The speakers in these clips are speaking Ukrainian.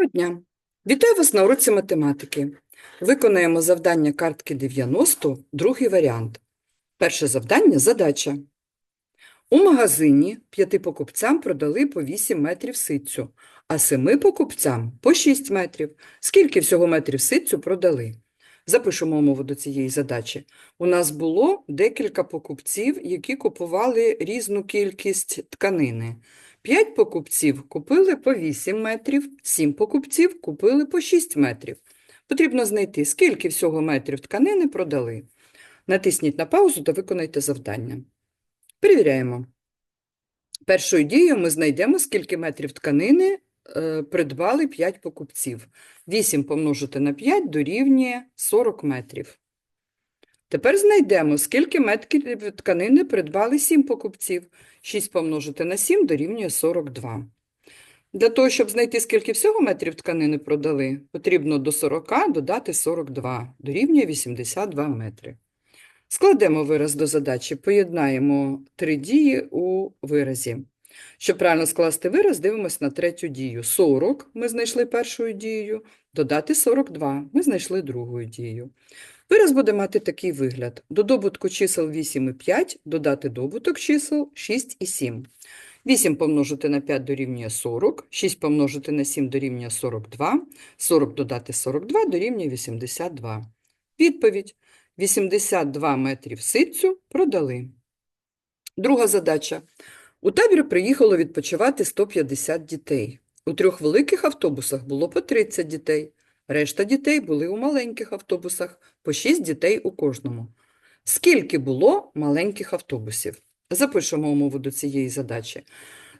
Доброго дня! Вітаю вас на уроці математики. Виконаємо завдання картки 90, другий варіант. Перше завдання – задача. У магазині п'яти покупцям продали по 8 метрів ситцю, а семи покупцям – по 6 метрів. Скільки всього метрів ситцю продали? Запишемо умову до цієї задачі. У нас було декілька покупців, які купували різну кількість тканини. П'ять покупців купили по 8 метрів, 7 покупців купили по 6 метрів. Потрібно знайти, скільки всього метрів тканини продали. Натисніть на паузу та виконайте завдання. Перевіряємо. Першою дією ми знайдемо, скільки метрів тканини е, придбали 5 покупців. 8 помножити на 5 дорівнює 40 метрів. Тепер знайдемо, скільки метрів тканини придбали 7 покупців. 6 помножити на 7 дорівнює 42. Для того, щоб знайти, скільки всього метрів тканини продали, потрібно до 40 додати 42, дорівнює 82 метри. Складемо вираз до задачі, поєднаємо три дії у виразі. Щоб правильно скласти вираз, дивимось на третю дію. 40 ми знайшли першою дією, додати 42 ми знайшли другою дією. Вираз буде мати такий вигляд. До добутку чисел 8 і 5 додати добуток чисел 6 і 7. 8 помножити на 5 дорівнює 40, 6 помножити на 7 дорівнює 42, 40 додати 42 дорівнює 82. Відповідь. 82 метрів ситцю продали. Друга задача. У табір приїхало відпочивати 150 дітей. У трьох великих автобусах було по 30 дітей. Решта дітей були у маленьких автобусах, по 6 дітей у кожному. Скільки було маленьких автобусів? Запишемо умову до цієї задачі.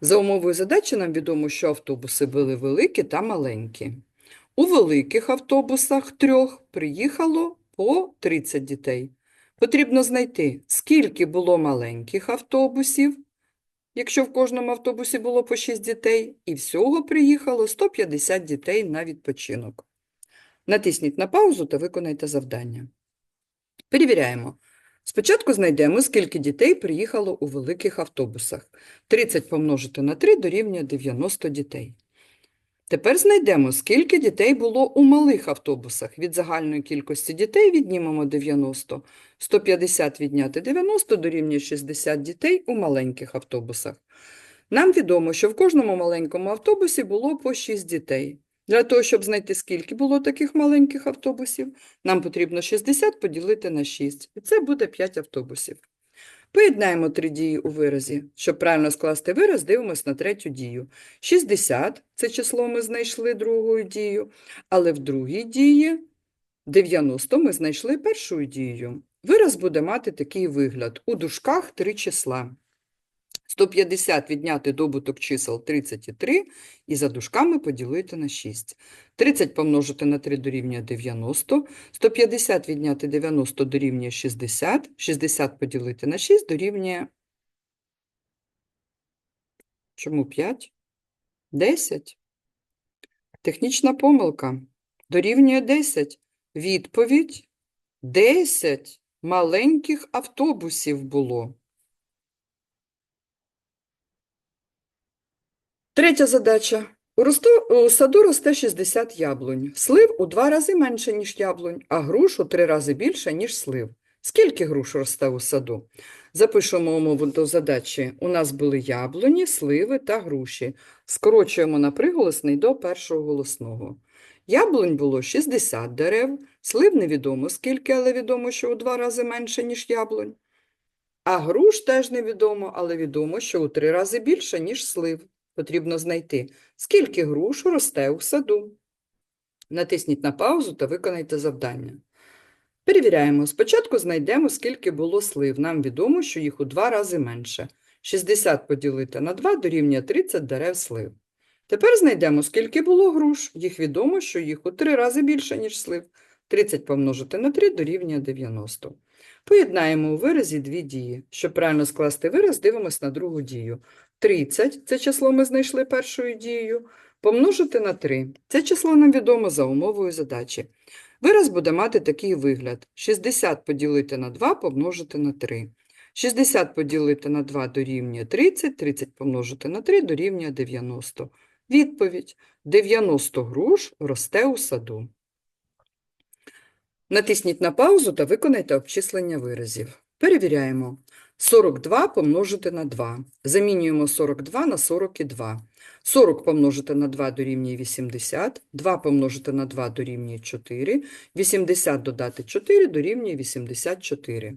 За умовою задачі нам відомо, що автобуси були великі та маленькі. У великих автобусах трьох приїхало по 30 дітей. Потрібно знайти, скільки було маленьких автобусів, якщо в кожному автобусі було по 6 дітей, і всього приїхало 150 дітей на відпочинок. Натисніть на паузу та виконайте завдання. Перевіряємо. Спочатку знайдемо, скільки дітей приїхало у великих автобусах. 30 помножити на 3 дорівнює 90 дітей. Тепер знайдемо, скільки дітей було у малих автобусах. Від загальної кількості дітей віднімемо 90. 150 відняти 90 дорівнює 60 дітей у маленьких автобусах. Нам відомо, що в кожному маленькому автобусі було по 6 дітей. Для того, щоб знайти, скільки було таких маленьких автобусів, нам потрібно 60 поділити на 6, і це буде 5 автобусів. Поєднаємо три дії у виразі. Щоб правильно скласти вираз, дивимося на третю дію. 60 – це число ми знайшли другою дією, але в другій дії 90 ми знайшли першою дією. Вираз буде мати такий вигляд. У дужках три числа. 150 відняти добуток чисел 33 і за дужками поділити на 6. 30 помножити на 3 дорівнює 90, 150 відняти 90 дорівнює 60, 60 поділити на 6 дорівнює чому 5? 10. Технічна помилка. Дорівнює 10. Відповідь 10 маленьких автобусів було. Третя задача. У, росту, у саду росте 60 яблунь. Слив у два рази менше, ніж яблунь, а груш у три рази більше, ніж слив. Скільки груш росте у саду? Запишемо умову до задачі. У нас були яблуні, сливи та груші. Скорочуємо на приголосний до першого голосного. Яблунь було 60 дерев, слив невідомо скільки, але відомо, що у два рази менше, ніж яблунь. А груш теж невідомо, але відомо, що у три рази більше, ніж слив. Потрібно знайти, скільки груш росте у саду. Натисніть на паузу та виконайте завдання. Перевіряємо. Спочатку знайдемо, скільки було слив. Нам відомо, що їх у два рази менше. 60 поділити на 2 дорівнює 30 дерев слив. Тепер знайдемо, скільки було груш. Їх відомо, що їх у три рази більше, ніж слив. 30 помножити на 3 дорівнює 90. Поєднаємо у виразі дві дії. Щоб правильно скласти вираз, дивимось на другу дію. 30 – це число ми знайшли першою дією, помножити на 3. Це число нам відомо за умовою задачі. Вираз буде мати такий вигляд. 60 поділити на 2 помножити на 3. 60 поділити на 2 дорівнює 30, 30 помножити на 3 дорівнює 90. Відповідь 90 груш росте у саду. Натисніть на паузу та виконайте обчислення виразів. Перевіряємо. 42 помножити на 2. Замінюємо 42 на 42. 40 помножити на 2 дорівнює 80, 2 помножити на 2 дорівнює 4, 80 додати 4 дорівнює 84.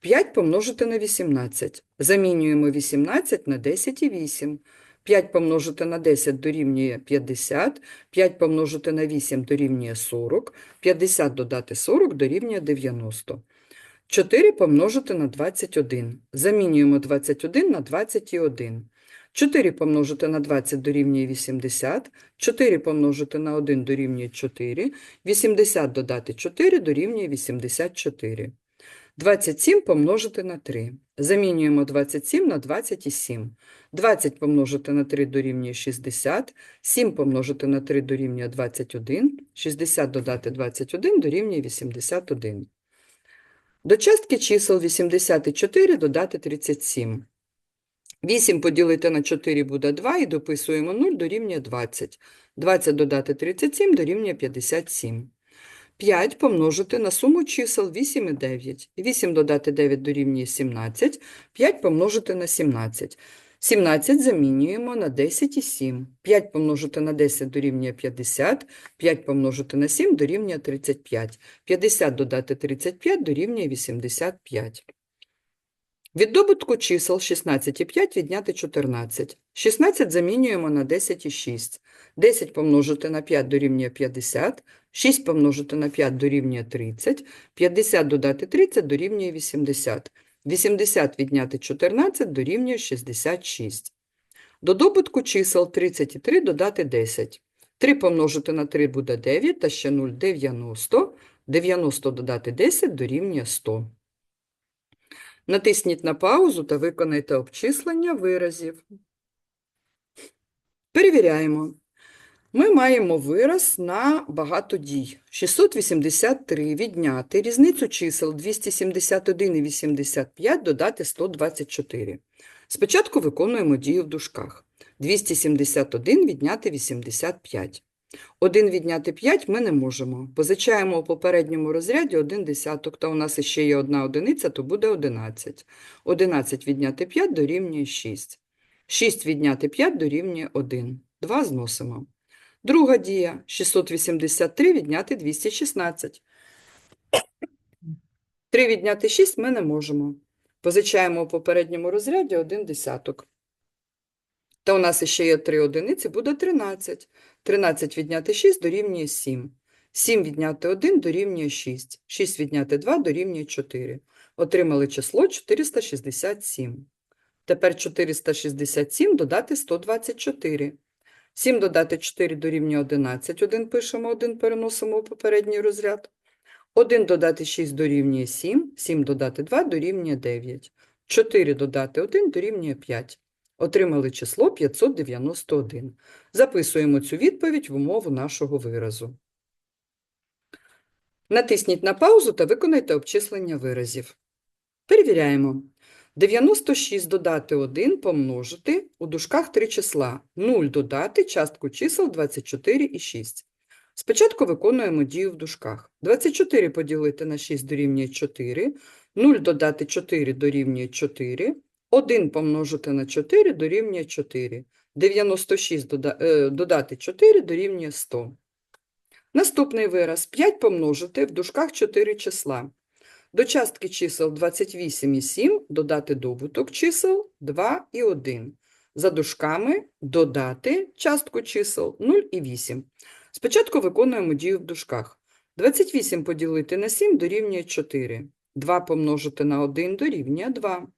5 помножити на 18. Замінюємо 18 на 10 і 8. 5 помножити на 10 дорівнює 50, 5 помножити на 8 дорівнює 40, 50 додати 40 дорівнює 90. 4 помножити на 21. Замінюємо 21 на 21. 4 помножити на 20 дорівнює 80, 4 помножити на 1 дорівнює 4, 80 додати 4 дорівнює 84. 27 помножити на 3. Замінюємо 27 на 27. 20 помножити на 3 дорівнює 60, 7 помножити на 3 дорівнює 21, 60 додати 21 дорівнює 81. До частки чисел 84 додати 37. 8 поділити на 4 буде 2 і дописуємо 0 дорівнює 20. 20 додати 37 дорівнює 57. 5 помножити на суму чисел 8 і 9. 8 додати 9 дорівнює 17. 5 помножити на 17. 17 замінюємо на 10 і 7. 5 помножити на 10 дорівнює 50. 5 помножити на 7 дорівнює 35. 50 додати 35 дорівнює 85. Від добутку чисел 16 і 5 відняти 14. 16 замінюємо на 10 і 6. 10 помножити на 5 дорівнює 50. 6 помножити на 5 дорівнює 30. 50 додати 30 дорівнює 80. 80 відняти 14 дорівнює 66. До добутку чисел 33 додати 10. 3 помножити на 3 буде 9, та ще 0 – 90. 90 додати 10 дорівнює 100. Натисніть на паузу та виконайте обчислення виразів. Перевіряємо. Ми маємо вираз на багато дій. 683 відняти різницю чисел 271 і 85 додати 124. Спочатку виконуємо дію в дужках. 271 відняти 85. 1 відняти 5 ми не можемо. Позичаємо у попередньому розряді 1 десяток, та у нас ще є одна одиниця, то буде 11. 11 відняти 5 дорівнює 6. 6 відняти 5 дорівнює 1. 2 зносимо. Друга дія. 683 відняти 216. 3 відняти 6 ми не можемо. Позичаємо у попередньому розряді 1 десяток. Та у нас ще є 3 одиниці, буде 13. 13 відняти 6 дорівнює 7. 7 відняти 1 дорівнює 6. 6 відняти 2 дорівнює 4. Отримали число 467. Тепер 467 додати 124. 7 додати 4 дорівнює 11. 1 пишемо, 1 переносимо у попередній розряд. 1 додати 6 дорівнює 7. 7 додати 2 дорівнює 9. 4 додати 1 дорівнює 5. Отримали число 591. Записуємо цю відповідь в умову нашого виразу. Натисніть на паузу та виконайте обчислення виразів. Перевіряємо. 96 додати 1 помножити у дужках три числа. 0 додати частку чисел 24 і 6. Спочатку виконуємо дію в дужках. 24 поділити на 6 дорівнює 4, 0 додати 4 дорівнює 4, 1 помножити на 4 дорівнює 4, 96 дода- е, додати 4 дорівнює 100. Наступний вираз 5 помножити в дужках 4 числа. До частки чисел 28 і 7 додати добуток чисел 2 і 1. За дужками додати частку чисел 0 і 8. Спочатку виконуємо дію в дужках. 28 поділити на 7 дорівнює 4. 2 помножити на 1 дорівнює 2.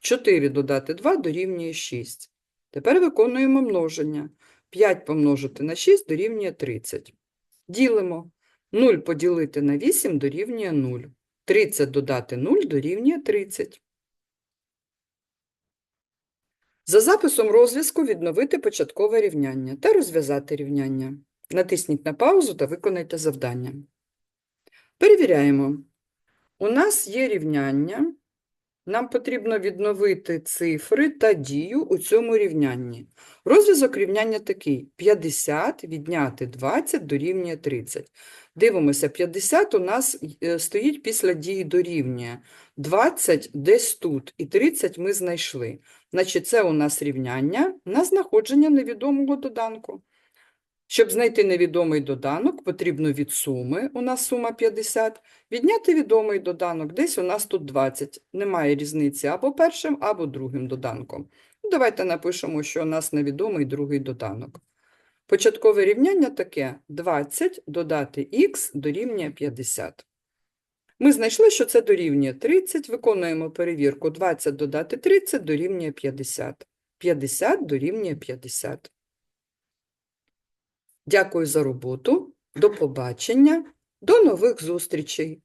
4 додати 2 дорівнює 6. Тепер виконуємо множення. 5 помножити на 6 дорівнює 30. Ділимо. 0 поділити на 8 дорівнює 0. 30 додати 0 дорівнює 30. За записом розв'язку відновити початкове рівняння та розв'язати рівняння. Натисніть на паузу та виконайте завдання. Перевіряємо. У нас є рівняння Нам потрібно відновити цифри та дію у цьому рівнянні. Розв'язок рівняння такий: 50 відняти 20 дорівнює 30. Дивимося, 50 у нас е, стоїть після дії дорівнює. 20 десь тут, і 30 ми знайшли. Значить, це у нас рівняння на знаходження невідомого доданку. Щоб знайти невідомий доданок, потрібно від суми, у нас сума 50, відняти відомий доданок, десь у нас тут 20. Немає різниці або першим, або другим доданком. Ну, Давайте напишемо, що у нас невідомий другий доданок. Початкове рівняння таке: 20 додати х дорівнює 50. Ми знайшли, що це дорівнює 30, виконуємо перевірку. 20 додати 30 дорівнює 50. 50 дорівнює 50. Дякую за роботу. До побачення. До нових зустрічей.